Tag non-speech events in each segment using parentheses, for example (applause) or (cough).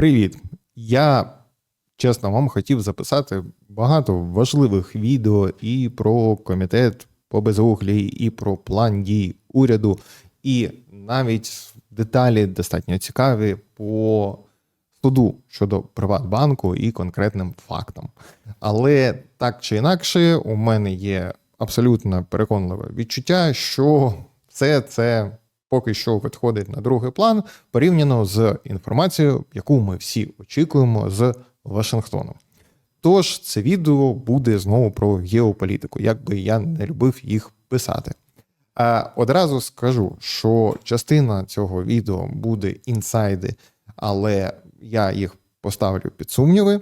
Привіт! Я чесно вам хотів записати багато важливих відео і про комітет по безуглій, і про план дій уряду, і навіть деталі достатньо цікаві по суду щодо Приватбанку і конкретним фактам. Але так чи інакше, у мене є абсолютно переконливе відчуття, що все це поки що відходить на другий план порівняно з інформацією, яку ми всі очікуємо з Вашингтону. Тож це відео буде знову про геополітику, як би я не любив їх писати. А одразу скажу, що частина цього відео буде інсайди, але я їх поставлю під сумніви.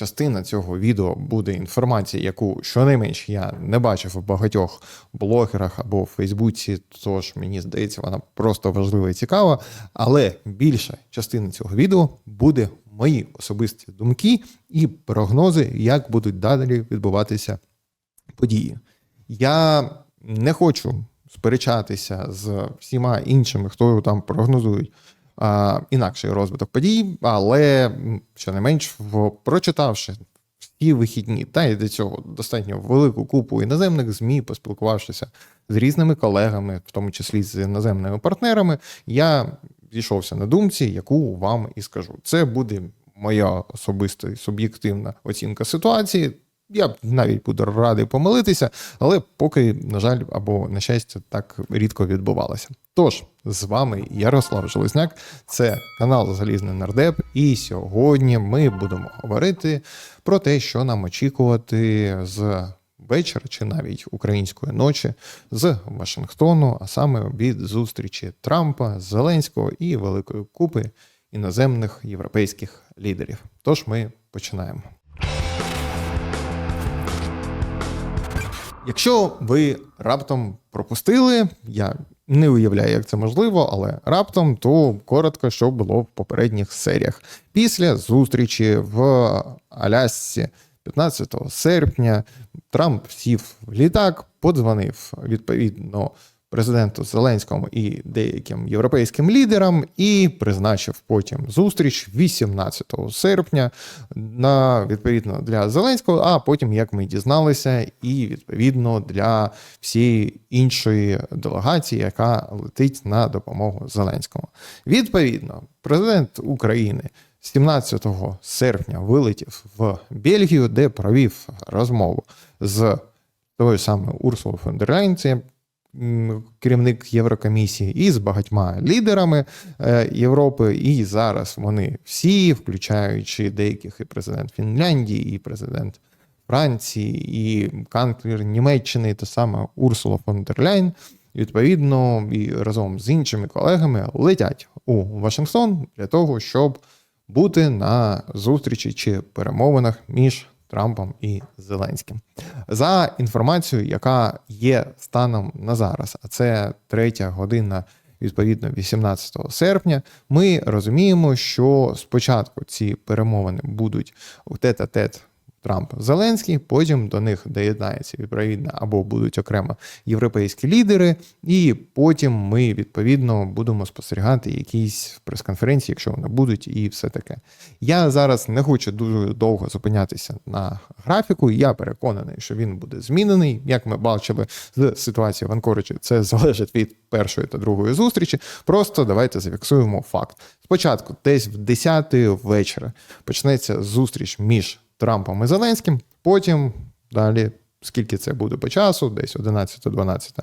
Частина цього відео буде інформація, яку щонайменш я не бачив у багатьох блогерах або в Фейсбуці, тож мені здається, вона просто важлива і цікава. Але більша частина цього відео буде мої особисті думки і прогнози, як будуть далі відбуватися події. Я не хочу сперечатися з всіма іншими, хто там прогнозують інакший розвиток подій, але щонайменш прочитавши всі вихідні, та й до цього достатньо велику купу іноземних ЗМІ, поспілкувавшися з різними колегами, в тому числі з іноземними партнерами, я зійшовся на думці, яку вам і скажу. Це буде моя особиста і суб'єктивна оцінка ситуації. Я навіть буду радий помилитися, але поки, на жаль, або на щастя, так рідко відбувалося. Тож, з вами Ярослав Железняк, це канал Залізний Нардеп, і сьогодні ми будемо говорити про те, що нам очікувати з вечора чи навіть української ночі з Вашингтону, а саме від зустрічі Трампа, Зеленського і Великої Купи іноземних європейських лідерів. Тож ми починаємо. Якщо ви раптом пропустили, я не уявляю, як це можливо, але раптом, то коротко, що було в попередніх серіях. Після зустрічі в Алясці 15 серпня Трамп сів в літак, подзвонив відповідно президенту Зеленському і деяким європейським лідерам, і призначив потім зустріч 18 серпня на відповідно для Зеленського. А потім, як ми дізналися, і відповідно для всієї іншої делегації, яка летить на допомогу Зеленському. Відповідно, президент України. 17 серпня вилетів в Бельгію, де провів розмову з тою самою Урсулою фон дер Ляйн, керівник Єврокомісії, і з багатьма лідерами е, Європи. І зараз вони всі, включаючи деяких і президент Фінляндії, і президент Франції, і канцлер Німеччини, та саме Урсула фон дер Ляйн, відповідно, і разом з іншими колегами летять у Вашингтон для того, щоб бути на зустрічі чи перемовинах між Трампом і Зеленським. За інформацією, яка є станом на зараз, а це третя година. Відповідно, 18 серпня, ми розуміємо, що спочатку ці перемовини будуть тет-а-тет Трамп Зеленський, потім до них доєднається відповідно або будуть окремо європейські лідери, і потім ми відповідно будемо спостерігати якісь прес-конференції, якщо вони будуть, і все таке. Я зараз не хочу дуже довго зупинятися на графіку. Я переконаний, що він буде змінений. Як ми бачили з ситуації в Анкоричі, це (laughs) залежить від першої та другої зустрічі. Просто давайте зафіксуємо факт. Спочатку, десь в 10 вечора, почнеться зустріч між Трампом і Зеленським. Потім далі, скільки це буде по часу, десь 11-12,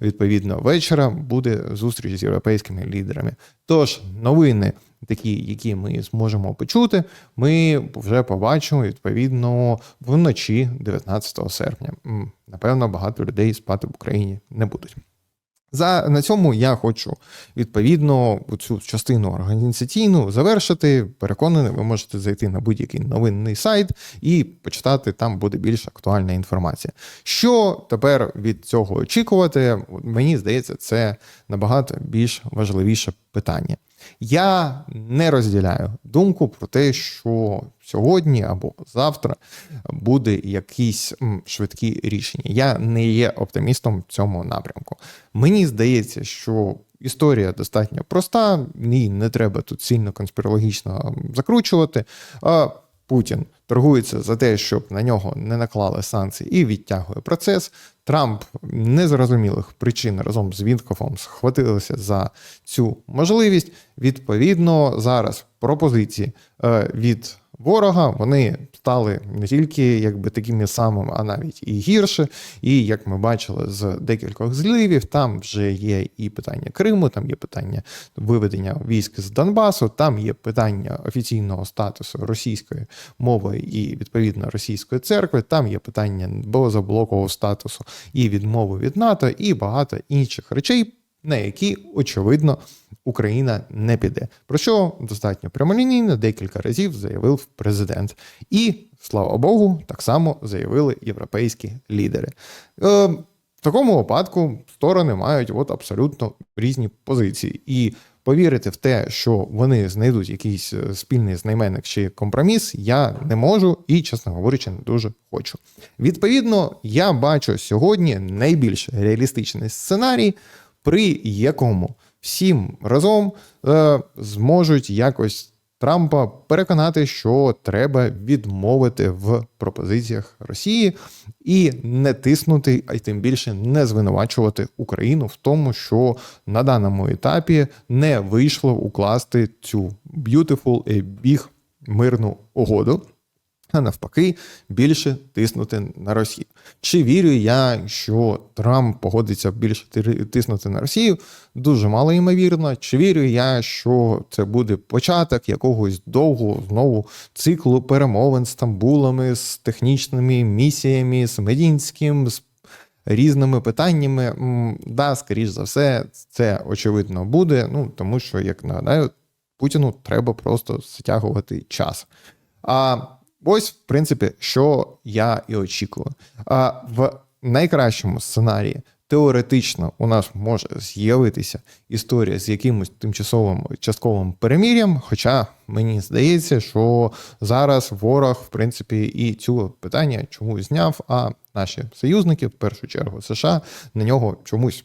відповідно, вечора буде зустріч з європейськими лідерами. Тож новини, такі, які ми зможемо почути, ми вже побачимо відповідно вночі 19 серпня. Напевно, багато людей спати в Україні не будуть. За на цьому я хочу відповідно цю частину організаційну завершити. Переконаний, ви можете зайти на будь-який новинний сайт і почитати. Там буде більш актуальна інформація. Що тепер від цього очікувати? Мені здається, це набагато більш важливіше питання. Я не розділяю думку про те, що сьогодні або завтра буде якісь швидкі рішення. Я не є оптимістом в цьому напрямку. Мені здається, що історія достатньо проста, її не треба тут сильно конспірологічно закручувати. Путін торгується за те, щоб на нього не наклали санкції і відтягує процес. Трамп незрозумілих причин разом з Вінкофом схватилися за цю можливість. Відповідно, зараз пропозиції е, від ворога вони стали не тільки якби такими самими, а навіть і гірше. І як ми бачили з декількох зливів, там вже є і питання Криму, там є питання виведення військ з Донбасу, там є питання офіційного статусу російської мови і відповідно російської церкви, там є питання безоблокового статусу і відмови від НАТО, і багато інших речей. На які очевидно Україна не піде, про що достатньо прямолінійно декілька разів заявив президент, і слава Богу, так само заявили європейські лідери. Е, в такому випадку сторони мають от абсолютно різні позиції, і повірити в те, що вони знайдуть якийсь е, спільний знайменник чи компроміс, я не можу і, чесно говорячи, не дуже хочу. Відповідно, я бачу сьогодні найбільш реалістичний сценарій, при якому всім разом е, зможуть якось Трампа переконати, що треба відмовити в пропозиціях Росії і не тиснути, а й тим більше не звинувачувати Україну в тому, що на даному етапі не вийшло укласти цю beautiful і біг мирну угоду а навпаки, більше тиснути на Росію. Чи вірю я, що Трамп погодиться більше тиснути на Росію? Дуже мало ймовірно. Чи вірю я, що це буде початок якогось довгого знову циклу перемовин з Стамбулами, з технічними місіями, з Медінським, з різними питаннями? Да, скоріш за все, це очевидно буде. Ну тому що, як нагадаю, Путіну треба просто затягувати час. А Ось, в принципі, що я і очікую. А в найкращому сценарії теоретично у нас може з'явитися історія з якимось тимчасовим частковим перемір'ям. Хоча мені здається, що зараз ворог, в принципі, і цю питання чомусь зняв, а наші союзники, в першу чергу США, на нього чомусь,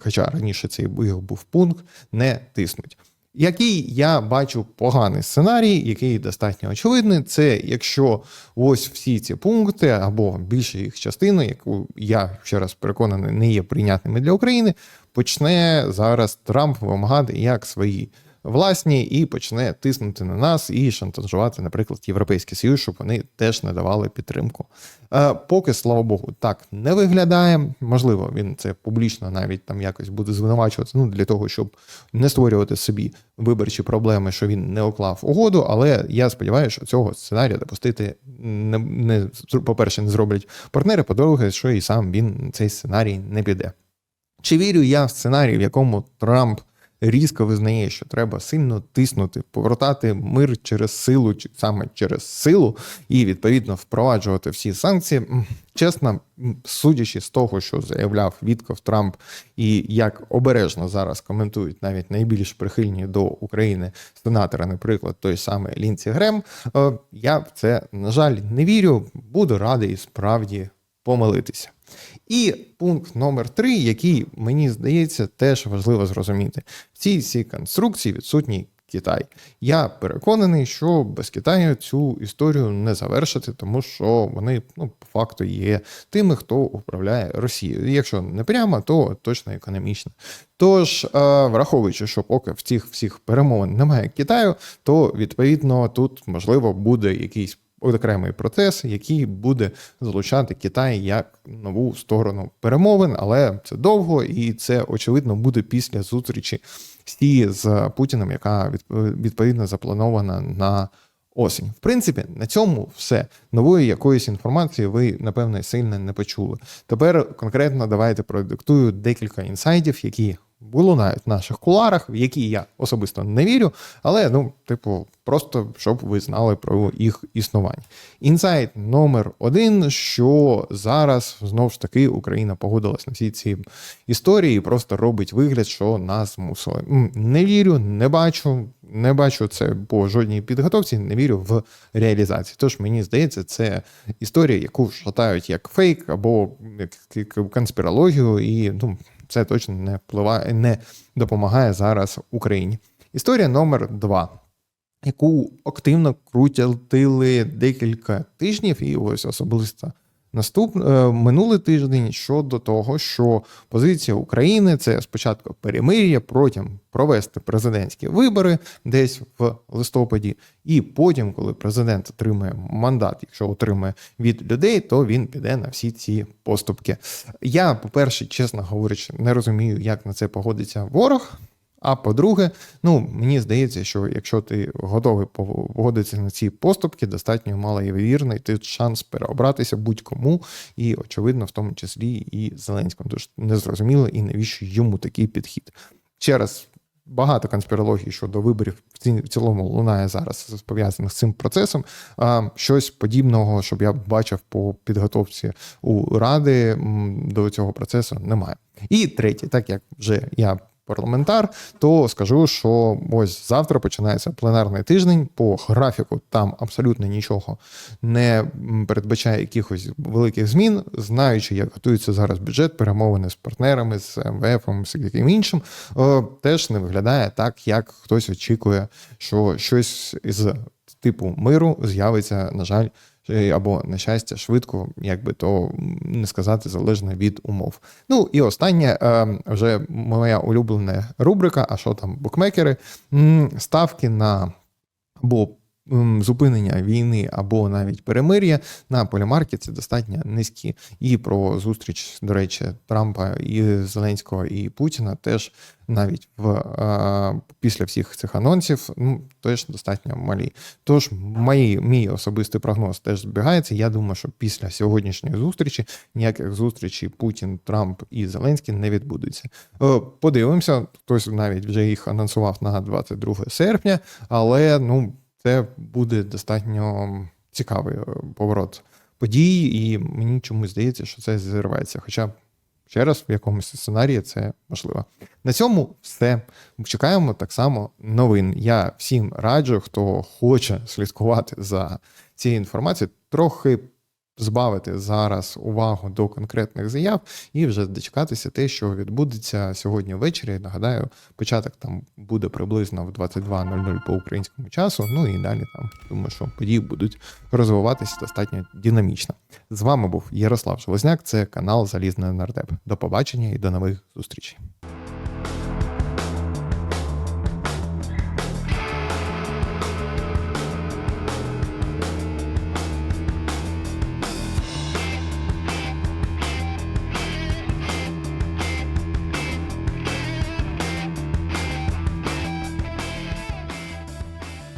хоча раніше цей був пункт, не тиснуть. Який я бачу поганий сценарій, який достатньо очевидний, це якщо ось всі ці пункти або більше їх частина, яку я ще раз переконаний, не є прийнятними для України, почне зараз Трамп вимагати як свої власні і почне тиснути на нас і шантажувати, наприклад, Європейський Союз, щоб вони теж не давали підтримку. Е, поки, слава Богу, так не виглядає. Можливо, він це публічно навіть там якось буде звинувачувати, ну для того, щоб не створювати собі виборчі проблеми, що він не уклав угоду. Але я сподіваюся, що цього сценарія допустити не, не по-перше, не зроблять партнери. По-друге, що і сам він цей сценарій не піде. Чи вірю я в сценарій, в якому Трамп різко визнає, що треба сильно тиснути, повертати мир через силу, саме через силу, і відповідно впроваджувати всі санкції. Чесно, судячи з того, що заявляв Вітков Трамп, і як обережно зараз коментують навіть найбільш прихильні до України сенатори, наприклад, той самий Лінці Грем, е, я в це на жаль не вірю. Буду радий справді помилитися. І пункт номер три, який мені здається, теж важливо зрозуміти. В цій цій конструкції відсутній Китай. Я переконаний, що без Китаю цю історію не завершити, тому що вони ну, по факту є тими, хто управляє Росією. Якщо не прямо, то точно економічно. Тож, е, враховуючи, що поки в цих всіх перемовин немає Китаю, то відповідно тут можливо буде якийсь окремий процес, який буде залучати Китай як нову сторону перемовин, але це довго і це очевидно буде після зустрічі Сі з Путіним, яка відповідно запланована на осінь. В принципі, на цьому все нової якоїсь інформації ви напевне сильно не почули. Тепер конкретно давайте продиктую декілька інсайдів, які лунають в наших куларах, в які я особисто не вірю, але ну, типу, просто щоб ви знали про їх існування. Інсайт номер один, що зараз знову ж таки Україна погодилась на всі ці історії, і просто робить вигляд, що нас змусили. Не вірю, не бачу, не бачу це по жодній підготовці, не вірю в реалізацію. Тож мені здається, це історія, яку шатають як фейк або як конспірологію, і ну це точно не впливає, не допомагає зараз Україні. Історія номер два яку активно крутили декілька тижнів, і ось особисто наступ е, минулий тиждень щодо того, що позиція України це спочатку перемир'я, потім провести президентські вибори десь в листопаді, і потім, коли президент отримає мандат, якщо отримає від людей, то він піде на всі ці поступки. Я, по-перше, чесно говорячи, не розумію, як на це погодиться ворог. А по-друге, ну мені здається, що якщо ти готовий погодитися на ці поступки, достатньо малоймовірний ти шанс переобратися будь-кому, і очевидно, в тому числі і Зеленському. Тож не зрозуміло і навіщо йому такий підхід. Ще раз. Багато конспірологій щодо виборів в цілому лунає зараз пов'язаних з цим процесом. А щось подібного, щоб я бачив по підготовці у ради до цього процесу, немає. І третє, так як вже я парламентар, то скажу, що ось завтра починається пленарний тиждень. По графіку там абсолютно нічого не передбачає якихось великих змін, знаючи, як готується зараз бюджет, перемовини з партнерами, з МВФ, з яким іншим, е, теж не виглядає так, як хтось очікує, що щось із типу миру з'явиться, на жаль. Або на щастя швидко, як би то не сказати, залежно від умов. Ну і останнє е, вже моя улюблена рубрика: а що там букмекери? Ставки на або зупинення війни або навіть перемир'я на полімарки це достатньо низькі. І про зустріч, до речі, Трампа і Зеленського і Путіна теж навіть в після всіх цих анонсів ну, теж достатньо малі. Тож, мої, мій особистий прогноз теж збігається. Я думаю, що після сьогоднішньої зустрічі ніяких зустрічей Путін, Трамп і Зеленський не відбудуться. Е, подивимося, хтось навіть вже їх анонсував на 22 серпня, але ну це буде достатньо цікавий е, поворот подій, і мені чомусь здається, що це зірветься. Хоча, ще раз, в якомусь сценарії це можливо. На цьому все. Чекаємо так само новин. Я всім раджу, хто хоче слідкувати за цією інформацією, трохи збавити зараз увагу до конкретних заяв і вже дочекатися те, що відбудеться сьогодні ввечері. Нагадаю, початок там буде приблизно в 22.00 по українському часу. Ну і далі там думаю, що події будуть розвиватися достатньо динамічно. З вами був Ярослав Железняк, це канал Залізний Нардеп. До побачення і до нових зустрічей.